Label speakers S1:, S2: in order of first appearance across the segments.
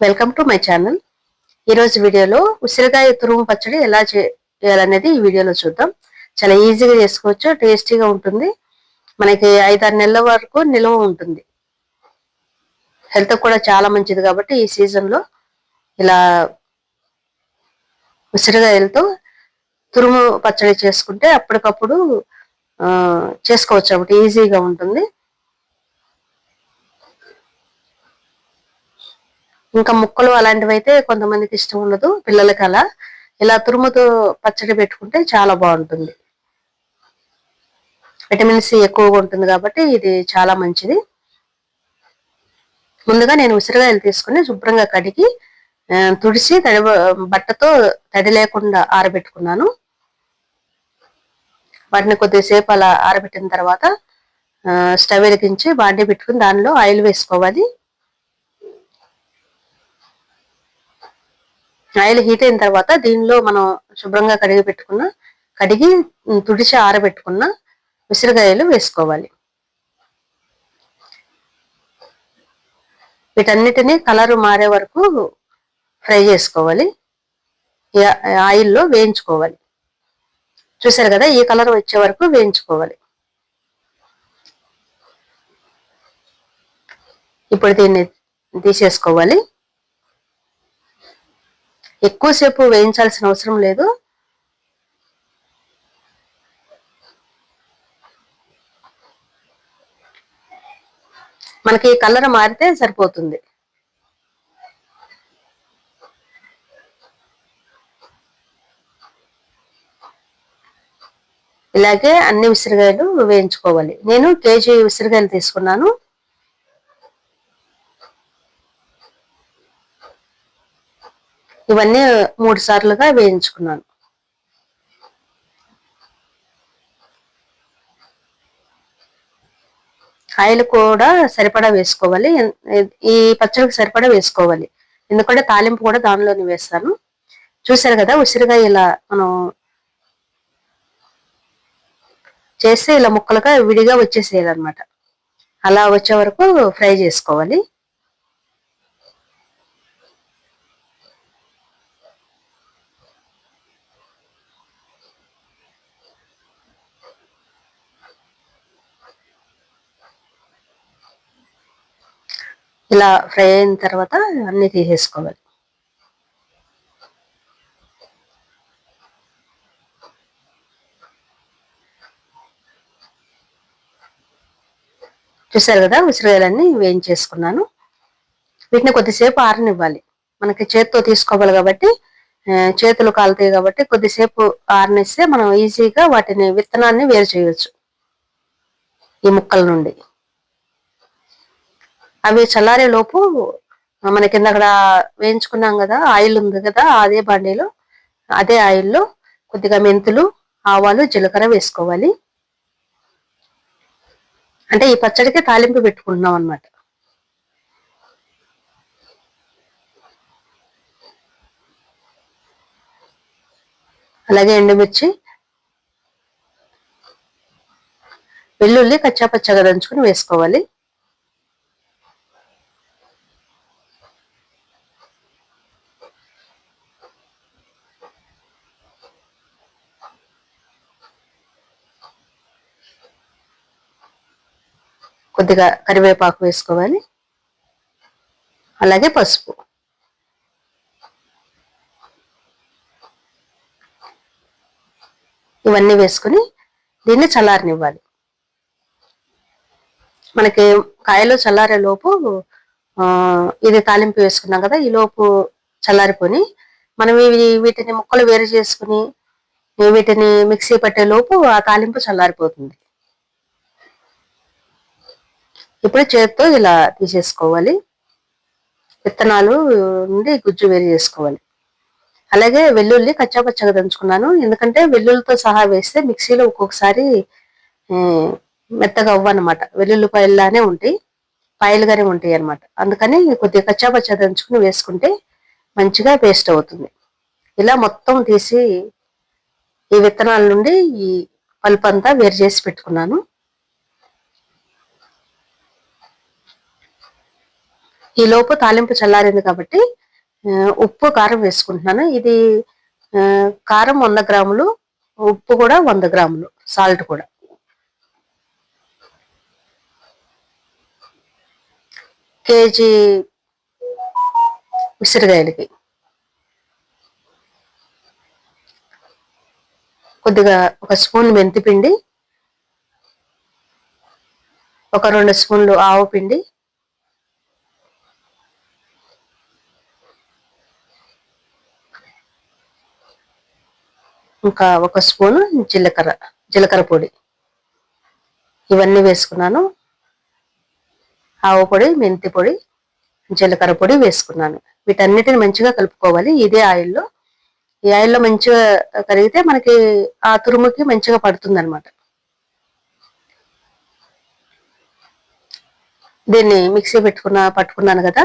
S1: Welcome to my channel ఈరోజు వీడియోలో ఉసిరికాయ తురుము పచ్చడి ఎలా చేయాలనేది ఈ వీడియోలో చూద్దాం. చాలా ఈజీగా చేసుకోవచ్చు టేస్టీగా ఉంటుంది. మనకి ఐదారు నెలల వరకు నిల్వ ఉంటుంది. హెల్త్ కూడా చాలా మంచిది కాబట్టి ఈ సీజన్లో ఇలా ఉసిరికాయలతో తురుము పచ్చడి చేసుకుంటే అప్పటికప్పుడు చేసుకోవచ్చు. కాబట్టి ఈజీగా ఉంటుంది. ఇంకా ముక్కలు అలాంటివి అయితే కొంతమందికి ఇష్టం ఉండదు పిల్లలకి అలా. ఇలా తురుముతో పచ్చడి పెట్టుకుంటే చాలా బాగుంటుంది. విటమిన్ సి ఎక్కువగా ఉంటుంది కాబట్టి ఇది చాలా మంచిది. ముందుగా నేను ఉసిరికాయలు తీసుకుని శుభ్రంగా కడిగి తుడిచి తడి బట్టతో తడి లేకుండా ఆరబెట్టుకున్నాను. వాటిని కొద్దిసేపు అలా ఆరబెట్టిన తర్వాత స్టవ్ వెలిగించి బాండీ పెట్టుకుని దానిలో ఆయిల్ వేసుకోవాలి. ఆయిల్ హీట్ అయిన తర్వాత దీనిలో మనం శుభ్రంగా కడిగి పెట్టుకున్న కడిగి తుడిచి ఆరబెట్టుకున్న ఉసిరికాయలు వేసుకోవాలి. వీటన్నిటిని కలర్ మారే వరకు ఫ్రై చేసుకోవాలి. ఆయిల్లో వేయించుకోవాలి. చూసారు కదా ఈ కలర్ వచ్చే వరకు వేయించుకోవాలి. ఇప్పుడు దీన్ని తీసేసుకోవాలి. ఎక్కువసేపు వేయించాల్సిన అవసరం లేదు. మనకి కలర్ మారితే సరిపోతుంది. ఇలాగే అన్ని విసిరిగాయలు వేయించుకోవాలి. నేను కేజీ విసిరిగాయలు తీసుకున్నాను. ఇవన్నీ మూడు సార్లుగా వేయించుకున్నాను. ఆయిల్ కూడా సరిపడా వేసుకోవాలి. ఈ పచ్చడికి సరిపడా వేసుకోవాలి. ఎందుకంటే తాలింపు కూడా దానిలోనే వేస్తాను. చూసారు కదా ఉసిరిగా ఇలా మనం చేస్తే ఇలా ముక్కలుగా విడిగా వచ్చేసేయాలన్నమాట. అలా వచ్చే వరకు ఫ్రై చేసుకోవాలి. ఇలా ఫ్రై అయిన తర్వాత అన్నీ తీసేసుకోవాలి. చూసారు కదా ఉసిరికాయలన్నీ వేయించేసుకున్నాను. వీటిని కొద్దిసేపు ఆరనివ్వాలి. మనకి చేతితో తీసుకోవాలి కాబట్టి చేతులు కాలుతాయి కాబట్టి కొద్దిసేపు ఆరనిస్తే మనం ఈజీగా వాటిని విత్తనాన్ని వేరు చేయవచ్చు ఈ ముక్కల నుండి. అవి చల్లారే లోపు మన కింద అక్కడ వేయించుకున్నాం కదా ఆయిల్ ఉంది కదా అదే బండిలో అదే ఆయిల్లో కొద్దిగా మెంతులు ఆవాలు జీలకర్ర వేసుకోవాలి. అంటే ఈ పచ్చడికి తాలింపు పెట్టుకుంటున్నాం అనమాట అలాగే ఎండుమిర్చి వెల్లుల్లి కచ్చాపచ్చగా దంచుకుని వేసుకోవాలి. కొద్దిగా కరివేపాకు వేసుకోవాలి. అలాగే పసుపు. ఇవన్నీ వేసుకుని దీన్ని చల్లారనివ్వాలి. మనకి కాయలు చల్లారే లోపు ఇది తాలింపు వేసుకున్నాం కదా ఈ లోపు చల్లారిపోని మనం ఇవి వీటిని ముక్కలు వేరు చేసుకుని వీటిని మిక్సీ పట్టే లోపు ఆ తాలింపు చల్లారిపోతుంది. ఇప్పుడు చేతితో ఇలా తీసేసుకోవాలి. విత్తనాలు నుండి గుజ్జు వేరు చేసుకోవాలి. అలాగే వెల్లుల్లి కచ్చాపచ్చగా దంచుకున్నాను. ఎందుకంటే వెల్లుల్లితో సహా వేస్తే మిక్సీలో ఒక్కొక్కసారి మెత్తగా అవ్వనమాట. వెల్లుల్లిపాయల్లానే ఉంటాయి. పాయలుగానే ఉంటాయి అనమాట అందుకని కొద్దిగా కచ్చాపచ్చ దంచుకుని వేసుకుంటే మంచిగా పేస్ట్ అవుతుంది. ఇలా మొత్తం తీసి ఈ విత్తనాల నుండి ఈ పల్ప్ అంతా వేరు చేసి పెట్టుకున్నాను. ఈ లోపు తాలింపు చల్లారింది కాబట్టి ఉప్పు కారం వేసుకుంటున్నాను. ఇది కారం వంద గ్రాములు ఉప్పు కూడా వంద గ్రాములు సాల్ట్ కూడా. కేజీ ఉసిరికాయలకి కొద్దిగా ఒక స్పూన్ మెంతిపిండి ఒక రెండు స్పూన్లు ఆవు పిండి ఇంకా ఒక స్పూను జీలకర్ర జీలకర్ర పొడి. ఇవన్నీ వేసుకున్నాను. ఆవు పొడి మెంతి పొడి జీలకర్ర పొడి వేసుకున్నాను. వీటన్నిటిని మంచిగా కలుపుకోవాలి. ఇదే ఆయిల్లో. ఈ ఆయిల్లో మంచిగా కరిగితే మనకి ఆ తురుముకి మంచిగా పడుతుంది అనమాట దీన్ని మిక్సీ పెట్టుకున్న పట్టుకున్నాను కదా.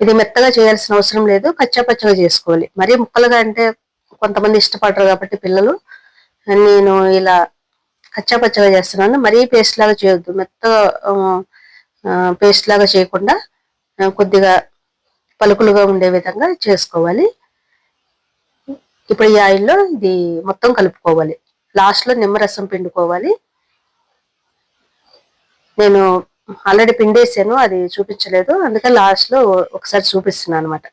S1: ఇది మెత్తగా చేయాల్సిన అవసరం లేదు. కచ్చా పచ్చగా చేసుకోవాలి. మరీ ముక్కలుగా అంటే కొంతమంది ఇష్టపడరు కాబట్టి పిల్లలు. నేను ఇలా కచ్చా పచ్చగా చేస్తున్నాను. మరీ పేస్ట్ లాగా చేయొద్దు. మెత్తగా పేస్ట్ లాగా చేయకుండా కొద్దిగా పలుకులుగా ఉండే విధంగా చేసుకోవాలి. ఇప్పుడు ఈ ఆయిల్లో ఇది మొత్తం కలుపుకోవాలి. లాస్ట్లో నిమ్మరసం పిండుకోవాలి. నేను ఆల్రెడీ పిండేసాను. అది చూపించలేదు. అందుకని లాస్ట్లో ఒకసారి చూపిస్తున్నాను అనమాట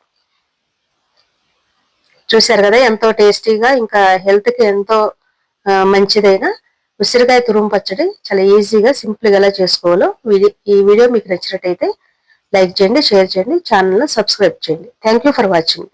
S1: చూశారు కదా ఎంతో టేస్టీగా ఇంకా హెల్త్కి ఎంతో మంచిదైనా మంచిదైన ఉసిరికాయ తురుము పచ్చడి చాలా ఈజీగా సింపుల్గా ఎలా చేసుకోవాలో వీడి- ఈ వీడియో మీకు నచ్చినట్టయితే లైక్ చేయండి షేర్ చేయండి ఛానల్ సబ్స్క్రైబ్ చేయండి. Thank for watching.